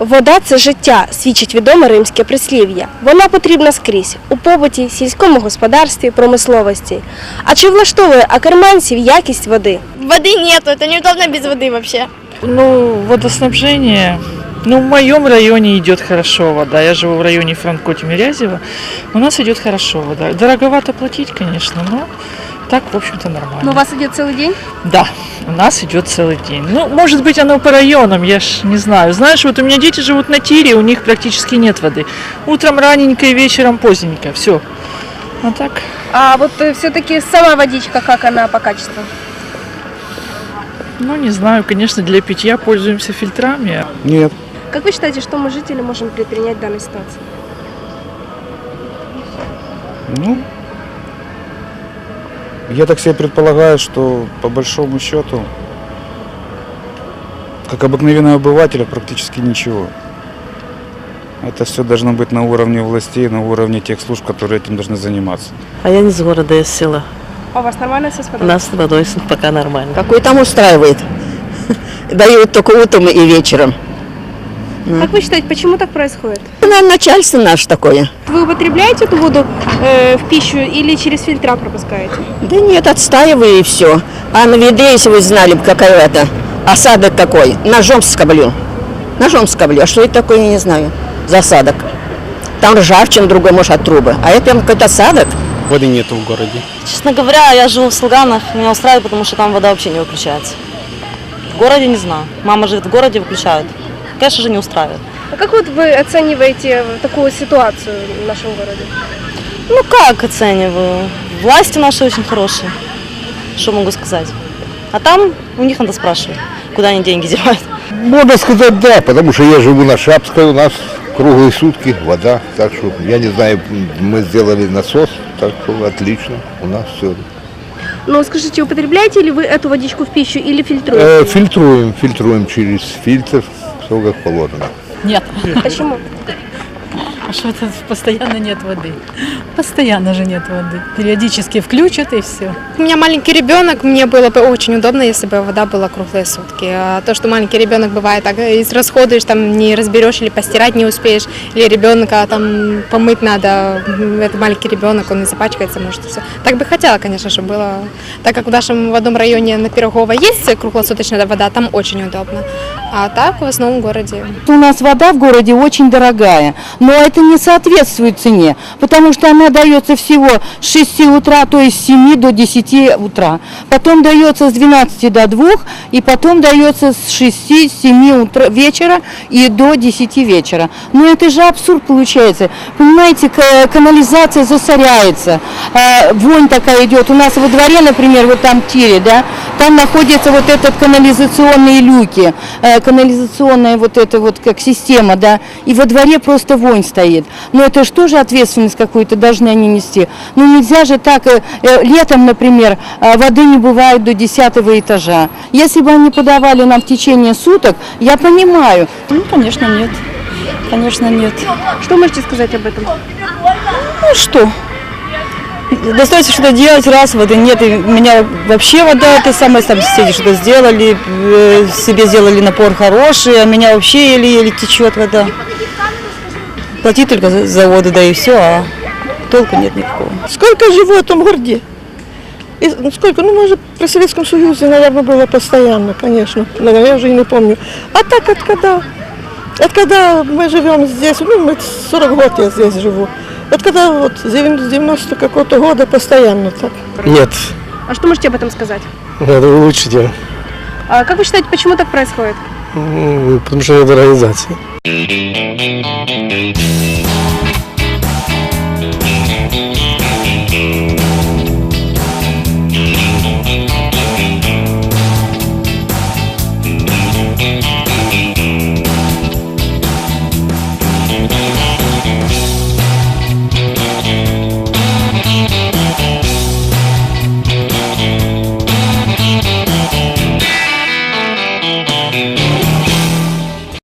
Вода це життя, свідчить відоме римське прислів'я. Вона потрібна скрізь у побуті, сільському господарстві, промисловості. А чи влаштовує акерманців якість води? Воды нету, это неудобно без воды вообще. Ну, водоснабжение. Ну, в моем районе идет хорошо вода. Я живу в районе Франко-Тимирязева. У нас идет хорошо вода. Дороговато платить, конечно, но так, в общем-то, нормально. Ну, у вас іде цілий день? Да, у нас идет целый день. Ну, может быть, оно по районам, я ж не знаю. Знаешь, вот у меня дети живут на тире, у них практически нет воды. Утром раненько и вечером поздненько, все. А так, А вот все-таки сама водичка, как она по качеству? ну, не знаю, конечно, для питья пользуемся фильтрами. Нет. Как вы считаете, что мы, жители, можем предпринять в данной ситуации? Ну, я так себе предполагаю, что по большому счету, как обыкновенного обывателя, практически ничего. Это все должно быть на уровне властей, на уровне тех служб, которые этим должны заниматься. А я не с города, я с села. А у вас нормально все с У водой? нас с водой пока нормально. Какой там устраивает. Дают только утром и вечером. Как вы считаете, почему так происходит? Наверное, начальство наше такое. Вы употребляете эту воду э, в пищу или через фильтра пропускаете? Да нет, отстаиваю и все. А на виде, если вы знали, бы, какой это, осадок какой, ножом скоблю. Ножом скоблю. А что это такое, я не знаю. За осадок. Там ржавчина, другой, может, от трубы. А это прям какой-то осадок. Воды нету в городе. Честно говоря, я живу в Слганах, меня устраивает, потому что там вода вообще не выключается. В городе не знаю. Мама живет в городе, выключают. Конечно же, не устраивает. А как вот вы оцениваете такую ситуацию в нашем городе? Ну как оцениваю? Власти наши очень хорошие. Что могу сказать? А там у них надо спрашивать, куда они деньги девают. Можно сказать, да, потому что я живу на Шапской, у нас круглые сутки вода, так что, я не знаю, мы сделали насос, так что отлично, у нас все. Ну, скажите, употребляете ли вы эту водичку в пищу или фильтруете? Э, фильтруем, фильтруем через фильтр, все как положено. Нет, Почему? а что это постоянно нет воды? Постоянно же нет воды. Периодически включат и все. У меня маленький ребенок, мне было бы очень удобно, если бы вода была круглые сутки. А то, что маленький ребенок бывает, так израсходуешь, там не разберешь или постирать не успеешь, или ребенка там помыть надо, это маленький ребенок, он и запачкается, может, и все. Так бы хотела, конечно, чтобы было, так как в нашем в одном районе на Пирогова есть круглосуточная вода, там очень удобно. А так в основном городе У нас вода в городе очень дорогая, но это не соответствует цене, потому что она дается всего с 6 утра, то есть с 7 до 10 утра. Потом дается с 12 до 2, и потом дается с 6-7 утра, вечера и до 10 вечера. Но это же абсурд получается. Понимаете, к- канализация засоряется, а, вонь такая идет. У нас во дворе, например, вот там тире, да, там находятся вот этот канализационные люки, э, канализационная вот эта вот как система, да, и во дворе просто вонь стоит. Но это же тоже ответственность какую-то должны они нести. Ну нельзя же так, э, э, летом, например, э, воды не бывает до 10 этажа. Если бы они подавали нам в течение суток, я понимаю, Ну, конечно, нет. Конечно, нет. Что можете сказать об этом? Ну что? Достается что-то делать, раз воды нет, и у меня вообще вода, это самое, там соседи что-то сделали, э, себе сделали напор хороший, а меня вообще еле-еле течет вода. Платить только за, за воду, да и все, а толку нет никакого. Сколько живу в этом городе? И ну, сколько? Ну, может, при Советском Союзе, наверное, было постоянно, конечно. Наверное, я уже и не помню. А так, от когда? От когда мы живем здесь, ну, мы 40 лет я здесь живу. Вот когда вот с 90 какого-то года постоянно так. Нет, А что можете об этом сказать? надо улучшить ее, А как вы считаете, почему так происходит? М, потому что нет организации.